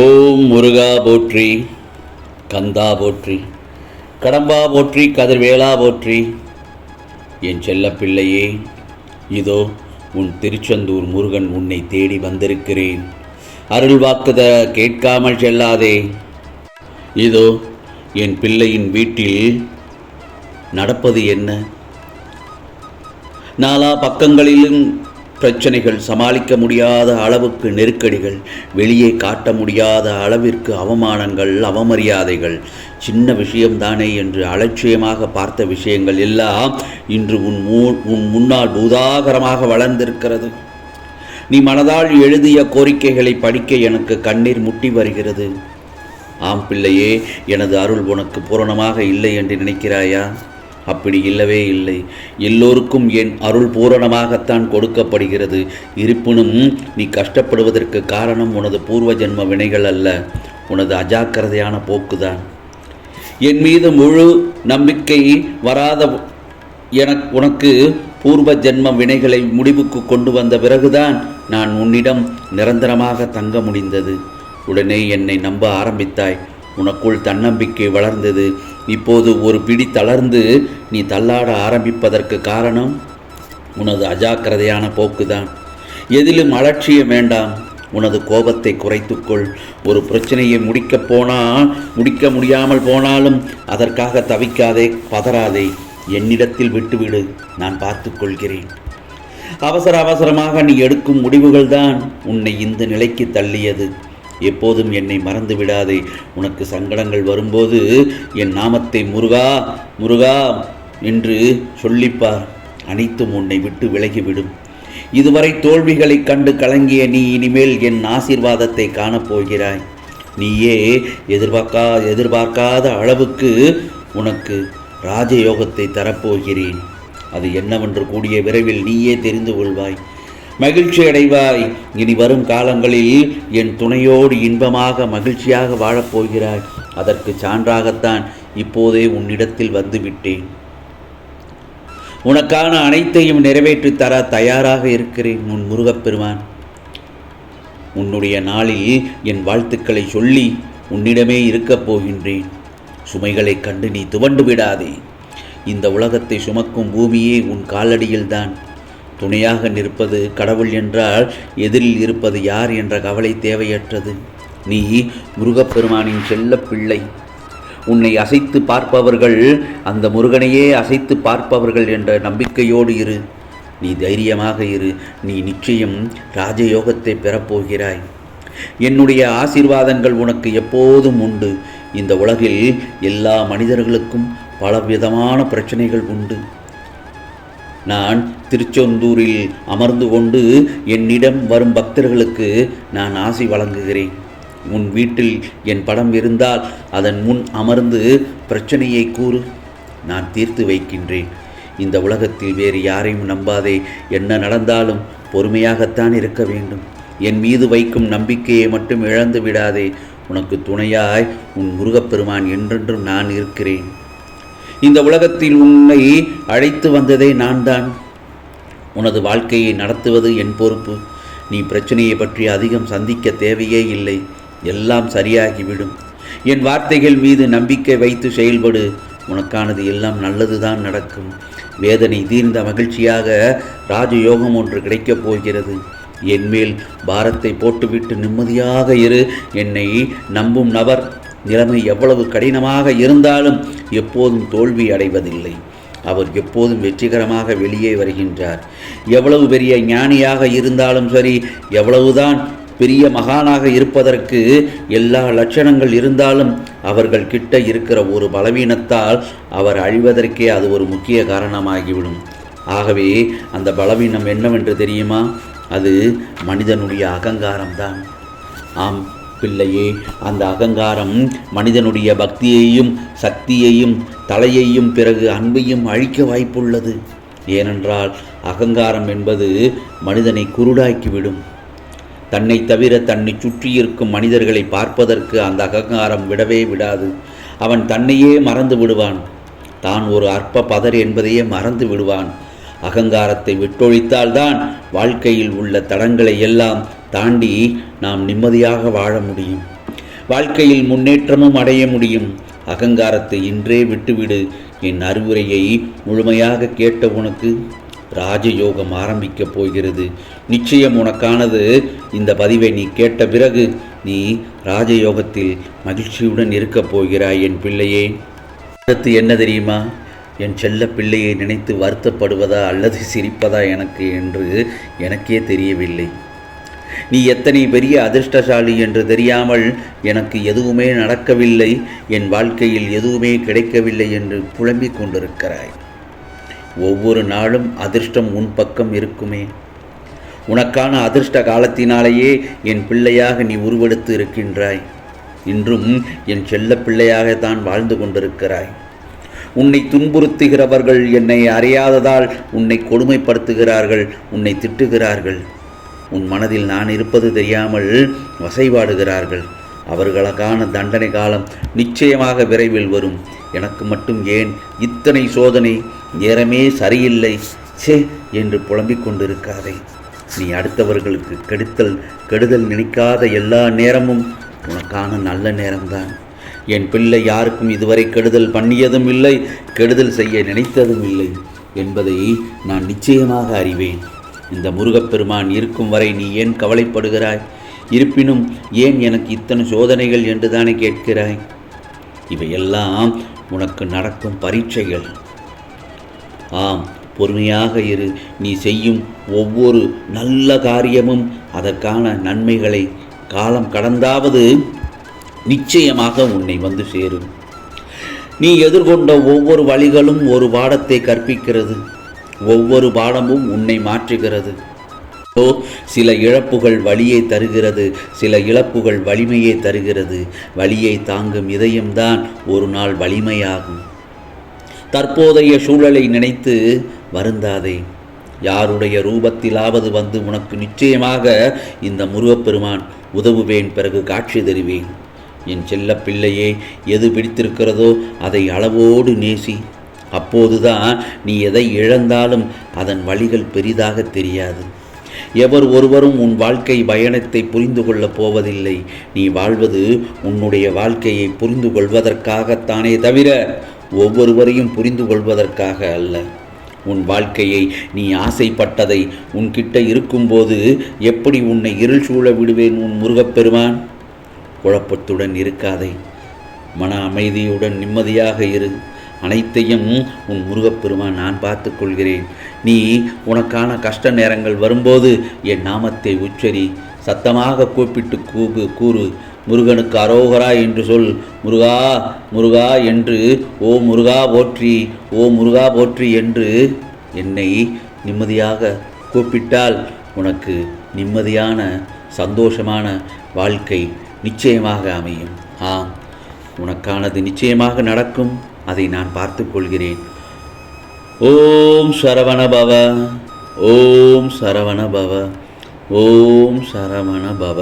ஓம் முருகா போற்றி கந்தா போற்றி கடம்பா போற்றி கதிர்வேலா போற்றி. என் செல்ல பிள்ளையே இதோ உன் திருச்செந்தூர் முருகன் உன்னை தேடி வந்திருக்கிறேன். அருள் வாக்குத கேட்காமல் செல்லாதே. இதோ என் பிள்ளையின் வீட்டில் நடப்பது என்ன? நாலா பக்கங்களிலும் பிரச்சனைகள் சமாளிக்க முடியாத அளவுக்கு நெருக்கடிகள் வெளியே காட்ட முடியாத அளவிற்கு அவமானங்கள் அவமரியாதைகள். சின்ன விஷயம்தானே என்று அலட்சியமாக பார்த்த விஷயங்கள் எல்லாம் இன்று உன் மூ உன் முன்னால் பூதாகரமாக வளர்ந்திருக்கிறது. நீ மனதால் எழுதிய கோரிக்கைகளை படிக்க எனக்கு கண்ணீர் முட்டி வருகிறது. ஆம் பிள்ளையே எனது அருள் உனக்கு பூரணமாக இல்லை என்று நினைக்கிறாயா? அப்படி இல்லவே இல்லை. எல்லோருக்கும் என் அருள் பூரணமாகத்தான் கொடுக்கப்படுகிறது. இருப்பினும் நீ கஷ்டப்படுவதற்கு காரணம் உனது பூர்வ ஜென்ம வினைகள் அல்ல. உனது அஜாக்கிரதையான போக்குதான். என் மீது முழு நம்பிக்கை வராத எனக்கு உனக்கு பூர்வ ஜென்ம வினைகளை முடிவுக்கு கொண்டு வந்த பிறகுதான் நான் உன்னிடம் நிரந்தரமாக தங்க முடிந்தது. உடனே என்னை நம்ப ஆரம்பித்தாய். உனக்குள் தன்னம்பிக்கை வளர்ந்தது. இப்போது ஒரு பிடி தளர்ந்து நீ தள்ளாட ஆரம்பிப்பதற்கு காரணம் உனது அஜாக்கிரதையான போக்குதான். எதிலும் அலட்சியம் வேண்டாம். உனது கோபத்தை குறைத்துக்கொள். ஒரு பிரச்சனையை முடிக்கப் போனால் முடிக்க முடியாமல் போனாலும் அதற்காக தவிக்காதே பதறாதே. என்னிடத்தில் விட்டுவிடு. நான் பார்த்துக்கொள்கிறேன் அவசர அவசரமாக நீ எடுக்கும் முடிவுகள்தான் உன்னை இந்த நிலைக்கு தள்ளியது. எப்போதும் என்னை மறந்து விடாதே. உனக்கு சங்கடங்கள் வரும்போது என் நாமத்தை முருகா முருகா என்று சொல்லிப்பார். அனைத்தும் உன்னை விட்டு விலகிவிடும். இதுவரை தோல்விகளைக் கண்டு கலங்கிய நீ இனிமேல் என் ஆசீர்வாதத்தை காணப்போகிறாய். நீயே எதிர்பார்க்கா எதிர்பார்க்காத அளவுக்கு உனக்கு ராஜயோகத்தை தரப்போகிறேன். அது என்னவென்று கூடிய விரைவில் நீயே தெரிந்து கொள்வாய். மகிழ்ச்சி அடைவாய் இனி வரும் காலங்களில் என் துணையோடு இன்பமாக மகிழ்ச்சியாக வாழப்போகிறாய். அதற்கு சான்றாகத்தான் இப்போதே உன்னிடத்தில் வந்துவிட்டேன். உனக்கான அனைத்தையும் நிறைவேற்றித் தர தயாராக இருக்கிறேன் உன் முருகப்பெருமான். உன்னுடைய நாளில் என் வாழ்த்துக்களை சொல்லி உன்னிடமே இருக்கப் போகின்றேன். சுமைகளை கண்டு நீ துவண்டு விடாதே. இந்த உலகத்தை சுமக்கும் பூமியே உன் காலடியில்தான். துணையாக நிற்பது கடவுள் என்றால் எதிரில் இருப்பது யார் என்ற கவலை தேவையற்றது. நீ முருகப்பெருமானின் செல்ல பிள்ளை. உன்னை அசைத்து பார்ப்பவர்கள் அந்த முருகனையே அசைத்து பார்ப்பவர்கள் என்ற நம்பிக்கையோடு இரு. நீ தைரியமாக இரு. நீ நிச்சயம் ராஜயோகத்தை பெறப்போகிறாய். என்னுடைய ஆசீர்வாதங்கள் உனக்கு எப்போதும் உண்டு. இந்த உலகில் எல்லா மனிதர்களுக்கும் பலவிதமான பிரச்சனைகள் உண்டு. நான் திருச்செந்தூரில் அமர்ந்து கொண்டு என்னிடம் வரும் பக்தர்களுக்கு நான் ஆசி வழங்குகிறேன். உன் வீட்டில் என் படம் இருந்தால் அதன் முன் அமர்ந்து பிரச்சனையை கூறு. நான் தீர்த்து வைக்கின்றேன். இந்த உலகத்தில் வேறு யாரையும் நம்பாதே. என்ன நடந்தாலும் பொறுமையாகத்தான் இருக்க வேண்டும். என் மீது வைக்கும் நம்பிக்கையை மட்டும் இழந்து விடாதே. உனக்கு துணையாய் உன் முருகப்பெருமான் என்றென்றும் நான் இருக்கிறேன். இந்த உலகத்தில் உன்னை அழைத்து வந்ததே நான் தான் உனது வாழ்க்கையை நடத்துவது என் பொறுப்பு. நீ பிரச்சனையை பற்றி அதிகம் சந்திக்க தேவையே இல்லை. எல்லாம் சரியாகிவிடும். என் வார்த்தைகள் மீது நம்பிக்கை வைத்து செயல்படு. உனக்கானது எல்லாம் நல்லதுதான் நடக்கும். வேதனை தீர்ந்த மகிழ்ச்சியாக ராஜயோகம் ஒன்று கிடைக்கப் போகிறது. என் மேல் பாரத்தை போட்டுவிட்டு நிம்மதியாக இரு. என்னை நம்பும் நபர் நிலைமை எவ்வளவு கடினமாக இருந்தாலும் எப்போதும் தோல்வி அடைவதில்லை. அவர் எப்போதும் வெற்றிகரமாக வெளியே வருகின்றார். எவ்வளவு பெரிய ஞானியாக இருந்தாலும் சரி எவ்வளவுதான் பெரிய மகானாக இருப்பதற்கு எல்லா லட்சணங்கள் இருந்தாலும் அவர்கள் கிட்ட இருக்கிற ஒரு பலவீனத்தால் அவர் அழிவதற்கே அது ஒரு முக்கிய காரணமாகிவிடும். ஆகவே அந்த பலவீனம் என்னவென்று தெரியுமா? அது மனிதனுடைய அகங்காரம்தான். ஆம் பிள்ளையே அந்த அகங்காரம் மனிதனுடைய பக்தியையும் சக்தியையும் தலையையும் பிறகு அன்பையும் அழிக்க வாய்ப்புள்ளது. ஏனென்றால் அகங்காரம் என்பது மனிதனை குருடாக்கிவிடும். தன்னை தவிர தன்னை சுற்றியிருக்கும் மனிதர்களை பார்ப்பதற்கு அந்த அகங்காரம் விடவே விடாது. அவன் தன்னையே மறந்து விடுவான். தான் ஒரு அற்ப பதர் என்பதையே மறந்து விடுவான். அகங்காரத்தை விட்டொழித்தால்தான் வாழ்க்கையில் உள்ள தடங்களை எல்லாம் தாண்டி நாம் நிம்மதியாக வாழ முடியும். வாழ்க்கையில் முன்னேற்றமும் அடைய முடியும். அகங்காரத்தை இன்றே விட்டுவிடு. என் அறிவுரையை முழுமையாக கேட்ட உனக்கு ராஜயோகம் ஆரம்பிக்கப் போகிறது. நிச்சயம் உனக்கானது இந்த பதிவை நீ கேட்ட பிறகு நீ ராஜயோகத்தில் மகிழ்ச்சியுடன் இருக்கப் போகிறாய் என் பிள்ளையே. அடுத்து என்ன தெரியுமா? என் செல்ல பிள்ளையை நினைத்து வருத்தப்படுவதா அல்லது சிரிப்பதா எனக்கு என்று எனக்கே தெரியவில்லை. நீ எத்தனை பெரிய அதிர்ஷ்டசாலி என்று தெரியாமல் எனக்கு எதுவுமே நடக்கவில்லை என் வாழ்க்கையில் எதுவுமே கிடைக்கவில்லை என்று புலம்பிக் கொண்டிருக்கிறாய். ஒவ்வொரு நாளும் அதிர்ஷ்டம் உன் பக்கம் இருக்குமே. உனக்கான அதிர்ஷ்ட காலத்தினாலேயே என் பிள்ளையாக நீ உருவெடுத்து இருக்கின்றாய். இன்றும் என் செல்ல பிள்ளையாகத்தான் வாழ்ந்து கொண்டிருக்கிறாய். உன்னை துன்புறுத்துகிறவர்கள் என்னை அறியாததால் உன்னை கொடுமைப்படுத்துகிறார்கள் உன்னை திட்டுகிறார்கள். உன் மனதில் நான் இருப்பது தெரியாமல் வசைபாடுகிறார்கள் அவர்களுக்கான தண்டனை காலம் நிச்சயமாக விரைவில் வரும். எனக்கு மட்டும் ஏன் இத்தனை சோதனை? நேரமே சரியில்லை. சே என்று புலம்பிக் கொண்டிருக்காதே. நீ அடுத்தவர்களுக்கு கெடுத்தல் கெடுதல் நினைக்காத எல்லா நேரமும் உனக்கான நல்ல நேரம்தான். என் பிள்ளை யாருக்கும் இதுவரை கெடுதல் பண்ணியதும் இல்லை கெடுதல் செய்ய நினைத்ததும் இல்லை என்பதை நான் நிச்சயமாக அறிவேன். இந்த முருகப்பெருமான் இருக்கும் வரை நீ ஏன் கவலைப்படுகிறாய்? இருப்பினும் ஏன் எனக்கு இத்தனை சோதனைகள் என்று தானே கேட்கிறாய்? இவையெல்லாம் உனக்கு நடக்கும் பரீட்சைகள். ஆம் பொறுமையாக இரு. நீ செய்யும் ஒவ்வொரு நல்ல காரியமும் அதற்கான நன்மைகளை காலம் கடந்தாவது நிச்சயமாக உன்னை வந்து சேரும். நீ எதிர்கொண்ட ஒவ்வொரு வழிகளும் ஒரு பாடத்தை கற்பிக்கிறது. ஒவ்வொரு பாடமும் உன்னை மாற்றுகிறது. ஓ சில இழப்புகள் வலியை தருகிறது சில இழப்புகள் வலிமையை தருகிறது. வழியை தாங்கும் இதயம்தான் ஒரு நாள் வலிமையாகும். தற்போதைய சூழலை நினைத்து வருந்தாதே. யாருடைய ரூபத்திலாவது வந்து உனக்கு நிச்சயமாக இந்த முருகப்பெருமான் உதவுவேன் பிறகு காட்சி தருவேன். என் செல்ல பிள்ளையே எது பிடித்திருக்கிறதோ அதை அளவோடு நேசி. அப்போதுதான் நீ எதை இழந்தாலும் அதன் வழிகள் பெரிதாக தெரியாது. எவர் ஒருவரும் உன் வாழ்க்கை பயணத்தை புரிந்து கொள்ளப் போவதில்லை. நீ வாழ்வது உன்னுடைய வாழ்க்கையை புரிந்து கொள்வதற்காகத்தானே தவிர ஒவ்வொருவரையும் புரிந்து கொள்வதற்காக அல்ல. உன் வாழ்க்கையை நீ ஆசைப்பட்டதை உன்கிட்ட இருக்கும்போது எப்படி உன்னை இருள் சூழ விடுவேன் உன் முருகப்பெருமான்? குழப்பத்துடன் இருக்காதே. மன அமைதியுடன் நிம்மதியாக இரு. அனைத்தையும் உன் முருகப்பெருமான் நான் பார்த்து கொள்கிறேன். நீ உனக்கான கஷ்ட நேரங்கள் வரும்போது என் நாமத்தை உச்சரி. சத்தமாக கூப்பிட்டு கூகு கூறு. முருகனுக்கு அரோகரா என்று சொல். முருகா முருகா என்று ஓ முருகா போற்றி ஓ முருகா போற்றி என்று என்னை நிம்மதியாக கூப்பிட்டால் உனக்கு நிம்மதியான சந்தோஷமான வாழ்க்கை நிச்சயமாக அமையும். ஆம் உனக்கானது நிச்சயமாக நடக்கும். அதை நான் பார்த்து கொள்கிறேன் ஓம் சரவண பவ ஓம் சரவண பவ ஓம் சரவண பவ